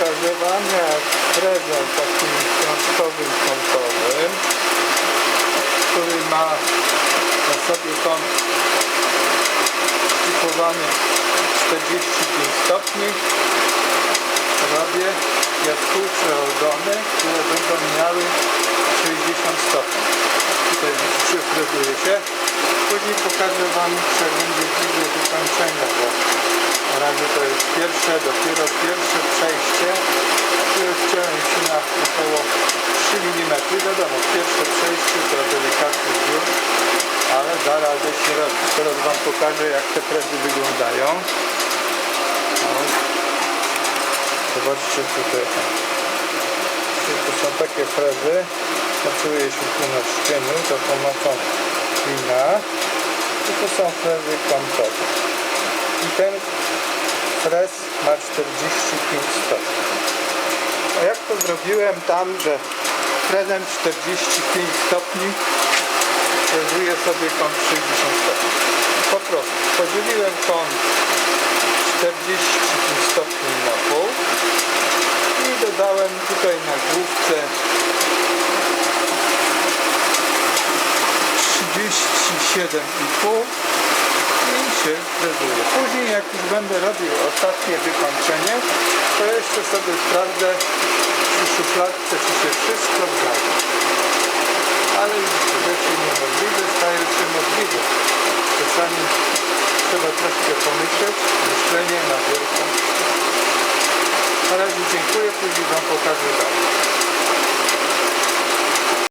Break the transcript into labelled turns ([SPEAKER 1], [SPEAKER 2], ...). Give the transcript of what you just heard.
[SPEAKER 1] jak prezent takim książkowym kątowym, który ma na sobie kąt typowany 45 stopni. Robię jaskółcze ogony, które będą miały 60 stopni. Tutaj frezuje się. Później pokażę Wam, jak będzie bliżej wykończenia, bo na razie to jest pierwsze, dopiero pierwsze przejście, które wciąłem się na około 3 mm. Wiadomo, pierwsze przejście to delikatny dziur, ale da radę się robić. Teraz Wam pokażę, jak te frezy wyglądają. O. Zobaczcie tutaj. To są takie frezy. Pracuję się tu na szczynu za pomocą klina. I to są frezy kątowe. I ten frez ma 45 stopni. A jak to zrobiłem tam, że frezem 45 stopni frezuje sobie kąt 60 stopni. Po prostu podzieliłem kąt 45 stopni na pół i dodałem tutaj na główce 37,5 i się frezuje. Później jak już będę robił ostatnie wykończenie, to jeszcze sobie sprawdzę przy szufladce, czy troszkę pomyśleć, myślenie na wielką. Na razie dziękuję, później Wam pokażę dalej.